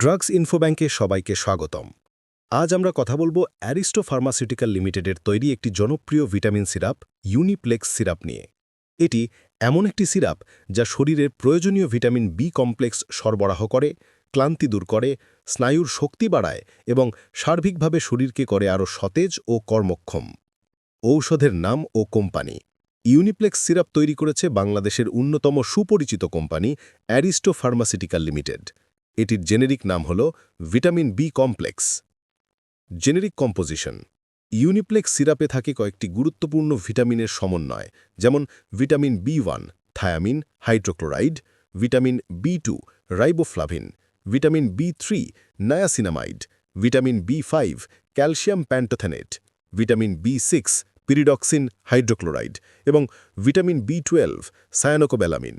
Drugs ইনফোব্যাংকে সবাইকে স্বাগতম। আজ আমরা কথা বলব অ্যারিস্টো ফার্মাসিউটিক্যাল লিমিটেডের তৈরি একটি জনপ্রিয় ভিটামিন সিরাপ, ইউনিপ্লেক্স সিরাপ নিয়ে। এটি এমন একটি সিরাপ যা শরীরের প্রয়োজনীয় ভিটামিন বি কমপ্লেক্স সরবরাহ করে, ক্লান্তি দূর করে, স্নায়ুর শক্তি বাড়ায় এবং সার্বিকভাবে শরীরকে করে আরও সতেজ ও কর্মক্ষম। ঔষধের নাম ও কোম্পানি। ইউনিপ্লেক্স সিরাপ তৈরি করেছে বাংলাদেশের অন্যতম সুপরিচিত কোম্পানি অ্যারিস্টো ফার্মাসিউটিক্যাল লিমিটেড। এটির জেনেরিক নাম হল vitamin B complex. Generic composition. Uniplex সিরাপে থাকে কয়েকটি গুরুত্বপূর্ণ ভিটামিনের সমন্বয়, যেমন vitamin B one, thiamine, hydrochloride, vitamin B two, riboflavin, vitamin B three, niacinamide, vitamin B five, calcium pantothenate, vitamin B six, pyridoxine hydrochloride এবং ভিটামিন বি টুয়েলভ সায়ানোকোবেলামিন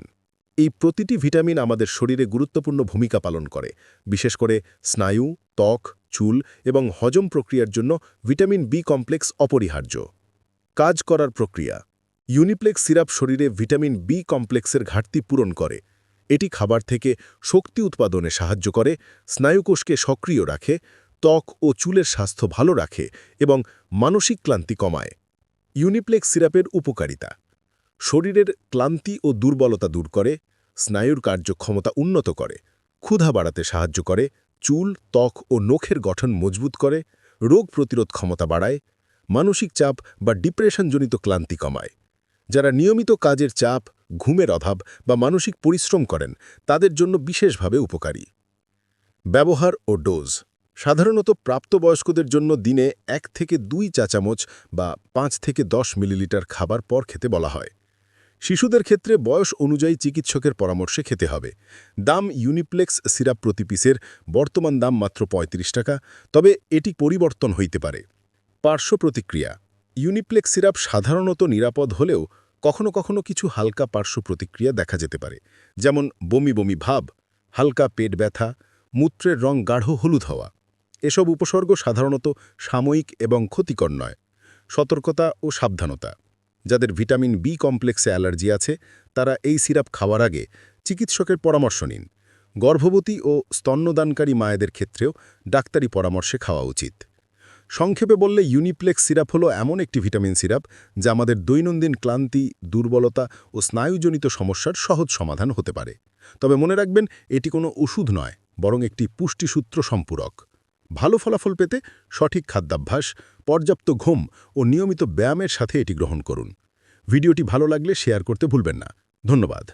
এই প্রতিটি vitamin আমাদের শরীরে গুরুত্বপূর্ণ ভূমিকা পালন করে, বিশেষ করে স্নায়ু, ত্বক, চুল এবং হজম প্রক্রিয়ার জন্য ভিটামিন বি কমপ্লেক্স অপরিহার্য। কাজ করার প্রক্রিয়া। ইউনিপ্লেক্স সিরাপ শরীরে ভিটামিন বি কমপ্লেক্সের ঘাটতি পূরণ করে। এটি খাবার থেকে শক্তি উৎপাদনে সাহায্য করে, স্নায়ুকোষকে সক্রিয় রাখে, ত্বক ও চুলের স্বাস্থ্য ভালো রাখে এবং মানসিক ক্লান্তি কমায়। ইউনিপ্লেক্স সিরাপের উপকারিতা। শরীরের ক্লান্তি ও দুর্বলতা দূর করে স্নায়ুর কার্যক্ষমতা উন্নত করে, ক্ষুধা বাড়াতে সাহায্য করে, চুল, ত্বক ও নখের গঠন মজবুত করে, রোগ প্রতিরোধ ক্ষমতা বাড়ায়, মানসিক চাপ বা ডিপ্রেশনজনিত ক্লান্তি কমায়। যারা নিয়মিত কাজের চাপ, ঘুমের অভাব বা মানসিক পরিশ্রম করেন, তাদের জন্য বিশেষভাবে উপকারী। ব্যবহার ও ডোজ। সাধারণত প্রাপ্তবয়স্কদের জন্য দিনে এক থেকে দুই চা চামচ বা পাঁচ থেকে দশ মিলিলিটার খাবার পর খেতে বলা হয়। শিশুদের ক্ষেত্রে বয়স অনুযায়ী চিকিৎসকের পরামর্শে খেতে হবে। দাম ইউনিপ্লেক্স সিরাপ প্রতি পিসের বর্তমান দাম মাত্র ৩৫ টাকা, তবে এটি পরিবর্তন হইতে পারে। পার্শ্ব প্রতিক্রিয়া, ইউনিপ্লেক্স সিরাপ সাধারণত নিরাপদ হলেও কখনো কখনো কিছু হালকা পার্শ্ব প্রতিক্রিয়া দেখা যেতে পারে, যেমন বমি বমি ভাব, হালকা পেট ব্যথা, মূত্রের রং গাঢ় হলুদ হওয়া। এসব উপসর্গ সাধারণত সাময়িক এবং ক্ষতিকর নয়। সতর্কতা ও সাবধানতা। যাদের ভিটামিন বি কমপ্লেক্সে অ্যালার্জি আছে, তারা এই সিরাপ খাওয়ার আগে চিকিৎসকের পরামর্শ নিন। গর্ভবতী ও স্তন্যদানকারী মায়েদের ক্ষেত্রেও ডাক্তারি পরামর্শে খাওয়া উচিত। সংক্ষেপে বললে, ইউনিপ্লেক্স সিরাপ হলো এমন একটি ভিটামিন সিরাপ যা আমাদের দৈনন্দিন ক্লান্তি, দুর্বলতা ও স্নায়ুজনিত সমস্যার সহজ সমাধান হতে পারে। তবে মনে রাখবেন, এটি কোনো ওষুধ নয়, বরং একটি পুষ্টিসূত্র সম্পূরক। ভালো ফলাফল পেতে সঠিক খাদ্যাভ্যাস পর্যাপ্ত ঘুম ও নিয়মিত ব্যায়ামের সাথে এটি গ্রহণ করুন। ভিডিওটি ভালো লাগলে শেয়ার করতে ভুলবেন না। ধন্যবাদ।